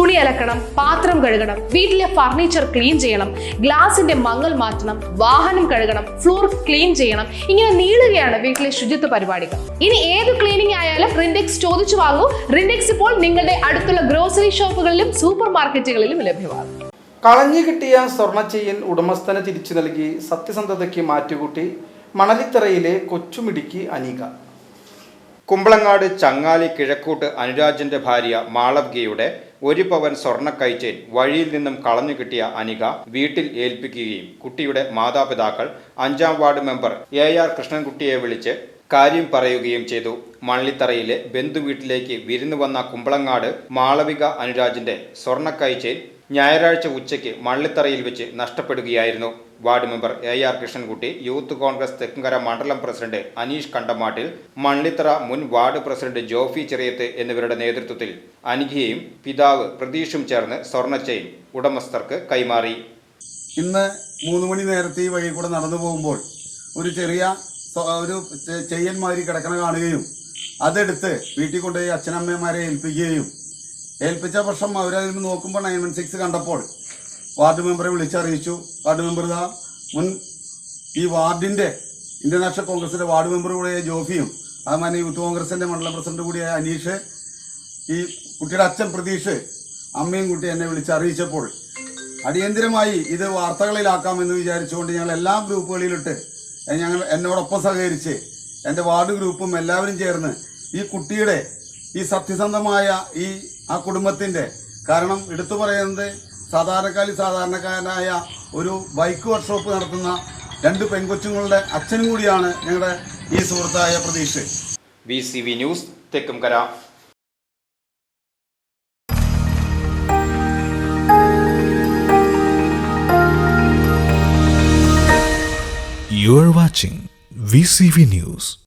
തുണി അലക്കണം പാത്രം കഴുകണം വീട്ടിലെ ഫർണിച്ചർ ക്ലീൻ ചെയ്യണം ഗ്ലാസിന്റെ മങ്ങൽ മാറ്റണം വാഹനം കഴുകണം ഫ്ലോർ ക്ലീൻ ചെയ്യണം. ഇങ്ങനെ നീളുകയാണ് വീട്ടിലെ ശുചിത്വ പരിപാടികൾ. ഇനി ഏത് ക്ലീനിങ് ആയാലും റിൻഡെക്സ് ചോദിച്ചു വാങ്ങൂ. റിൻഡെക്സ് ഇപ്പോൾ നിങ്ങളുടെ അടുത്തുള്ള ഗ്രോസറി ഷോപ്പുകളിലും സൂപ്പർ മാർക്കറ്റുകളിലും ലഭ്യമാണ്. കളഞ്ഞു കിട്ടിയ സ്വർണച്ചെയ്യൻ ഉടമസ്ഥന് തിരിച്ചു നൽകി സത്യസന്ധതയ്ക്ക് മാറ്റുകൂട്ടി മണലിത്തറയിലെ കൊച്ചുമിടിക്ക് അനീക. കുമ്പളങ്ങാട് ചങ്ങാലി കിഴക്കൂട്ട് അനുരാജന്റെ ഭാര്യ മാളവ്യയുടെ ഒരു പവൻ സ്വർണക്കൈച്ചേൻ വഴിയിൽ നിന്നും കളഞ്ഞു കിട്ടിയ അനിക വീട്ടിൽ ഏൽപ്പിക്കുകയും കുട്ടിയുടെ മാതാപിതാക്കൾ അഞ്ചാം വാർഡ് മെമ്പർ എ ആർ കൃഷ്ണൻകുട്ടിയെ വിളിച്ച് കാര്യം പറയുകയും ചെയ്തു. മള്ളിത്തറയിലെ ബന്ധുവീട്ടിലേക്ക് വിരുന്നു വന്ന കുമ്പളങ്ങാട് മാളവിക അനുരാജിന്റെ സ്വർണക്കൈച്ചേൻ ഞായറാഴ്ച ഉച്ചയ്ക്ക് മള്ളിത്തറയിൽ വെച്ച് നഷ്ടപ്പെടുകയായിരുന്നു. Ward member A R Krishnankutty youth Congress Thekkumkara മണ്ഡലം പ്രസിഡന്റ് അനീഷ് കണ്ടമാട്ടിൽ മള്ളിത്തറ മുൻ വാർഡ് പ്രസിഡന്റ് ജോഫി ചെറിയത്ത് എന്നിവരുടെ നേതൃത്വത്തിൽ അനിഖയും പിതാവ് പ്രതീഷും ചേർന്ന് സ്വർണച്ചെയിൻ ഉടമസ്ഥർക്ക് കൈമാറി. ഇന്ന് മൂന്ന് മണി നേരത്തെ ഈ വഴി കൂടെ നടന്നു പോകുമ്പോൾ ഒരു ചെറിയ ഒരു ചെയ്യന്മാരി കിടക്കണ കാണുകയും അതെടുത്ത് വീട്ടിൽ കൊണ്ടുപോയി അച്ഛനമ്മമാരെ ഏൽപ്പിക്കുകയും ഏൽപ്പിച്ച പക്ഷം അവരതിൽ നോക്കുമ്പോൾ നയൻ വൺ സിക്സ് കണ്ടപ്പോൾ വാർഡ് മെമ്പറെ വിളിച്ചറിയിച്ചു. വാർഡ് മെമ്പർ ഇതാ മുൻ ഈ വാർഡിന്റെ ഇന്ത്യൻ നാഷണൽ കോൺഗ്രസിന്റെ വാർഡ് മെമ്പർ കൂടിയായ ജോഫിയും അതുമാതിരി യൂത്ത് കോൺഗ്രസിന്റെ മണ്ഡലം പ്രസിഡന്റ് കൂടിയായ അനീഷ് ഈ കുട്ടിയുടെ അച്ഛൻ പ്രതീഷ് അമ്മയും കുട്ടി എന്നെ വിളിച്ചറിയിച്ചപ്പോൾ അടിയന്തിരമായി ഇത് വാർത്തകളിലാക്കാമെന്ന് വിചാരിച്ചുകൊണ്ട് ഞങ്ങൾ എല്ലാ ഗ്രൂപ്പുകളിലിട്ട് ഞങ്ങൾ എന്നോടൊപ്പം സഹകരിച്ച് എന്റെ വാർഡ് ഗ്രൂപ്പും എല്ലാവരും ചേർന്ന് ഈ കുട്ടിയുടെ ഈ സത്യസന്ധമായ ഈ ആ കുടുംബത്തിന്റെ കാരണം എടുത്തു പറയുന്നത് സാധാരണക്കാരി സാധാരണക്കാരനായ ഒരു ബൈക്ക് വർക്ക്ഷോപ്പ് നടത്തുന്ന രണ്ട് പെൺകൊച്ചുങ്ങളുടെ അച്ഛനും കൂടിയാണ് ഞങ്ങളുടെ ഈ സുഹൃത്തായ Pratheeksha V C V news Thekkumkara. You are watching VCV News.